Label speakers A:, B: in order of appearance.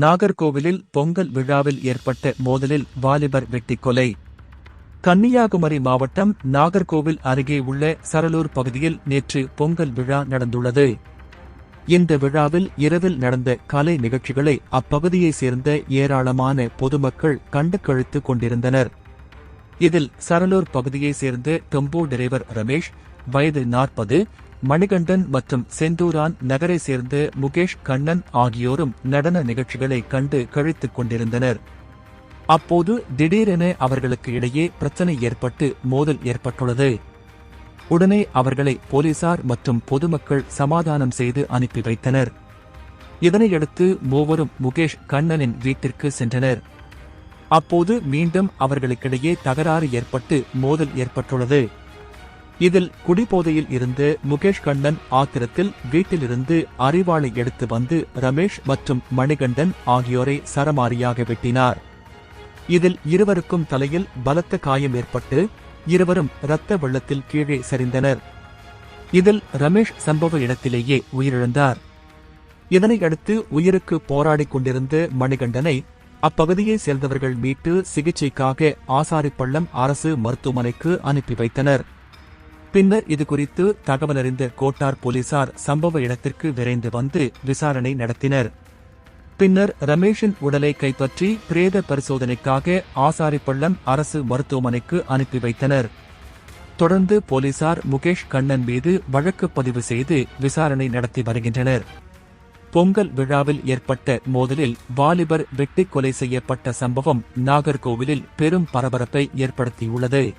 A: நாகர்கோவிலில் பொங்கல் விழாவில் ஏற்பட்ட மோதலில் வாலிபர் வெட்டி கொலை கன்னியாகுமரி மாவட்டம் நாகர்கோவில் அருகே உள்ள சரலூர் பகுதியில் நேற்று பொங்கல் விழா நடந்துள்ளது. இந்த விழாவில் இரவில் நடந்த கலை நிகழ்ச்சிகளை அப்பகுதியைச் சேர்ந்த ஏராளமான பொதுமக்கள் கண்டு கழித்துக் கொண்டிருந்தனர். இதில் சரலூர் பகுதியைச் சேர்ந்த டெம்போ டிரைவர் ரமேஷ் வயது நாற்பது மணிகண்டன் மற்றும் செந்தூரான் நகரை சேர்ந்த முகேஷ் கண்ணன் ஆகியோரும் நடன நிகழ்ச்சிகளை கண்டு கழித்துக் கொண்டிருந்தனர். அப்போது திடீரென அவர்களுக்கு இடையே பிரச்சனை ஏற்பட்டு மோதல் ஏற்பட்டுள்ளது. உடனே அவர்களை போலீசார் மற்றும் பொதுமக்கள் சமாதானம் செய்து அனுப்பி வைத்தனர். இதனையடுத்து மூவரும் முகேஷ் கண்ணனின் வீட்டிற்கு சென்றனர். அப்போது மீண்டும் அவர்களுக்கிடையே தகராறு ஏற்பட்டு மோதல் ஏற்பட்டுள்ளது. இதில் குடிபோதையில் இருந்து முகேஷ் கண்ணன் ஆத்திரத்தில் வீட்டிலிருந்து அறிவாளை எடுத்து வந்து ரமேஷ் மற்றும் மணிகண்டன் ஆகியோரை சரமாரியாக வெட்டினார். இதில் இருவருக்கும் தலையில் பலத்த காயம் ஏற்பட்டு இருவரும் இரத்த வெள்ளத்தில் கீழே சரிந்தனர். இதில் ரமேஷ் சம்பவ இடத்திலேயே உயிரிழந்தார். இதனையடுத்து உயிருக்கு போராடிக் கொண்டிருந்த மணிகண்டனை அப்பகுதியைச் சேர்ந்தவர்கள் மீட்டு சிகிச்சைக்காக ஆசாரிப்பள்ளம் அரசு மருத்துவமனைக்கு அனுப்பி வைத்தனர். பின்னர் இதுகுறித்து தகவலறிந்த கோட்டார் போலீசார் சம்பவ இடத்திற்கு விரைந்து வந்து விசாரணை நடத்தினர். பின்னர் ரமேஷின் உடலை கைப்பற்றி பிரேத பரிசோதனைக்காக ஆசாரிப்பள்ளம் அரசு மருத்துவமனைக்கு அனுப்பி வைத்தனர். தொடர்ந்து போலீசார் முகேஷ் கண்ணன் மீது வழக்கு பதிவு செய்து விசாரணை நடத்தி வருகின்றனர். பொங்கல் விழாவில் ஏற்பட்ட மோதலில் வாலிபர் வெட்டிக் கொலை செய்யப்பட்ட சம்பவம் நாகர்கோவிலில் பெரும் பரபரப்பை ஏற்படுத்தியுள்ளது.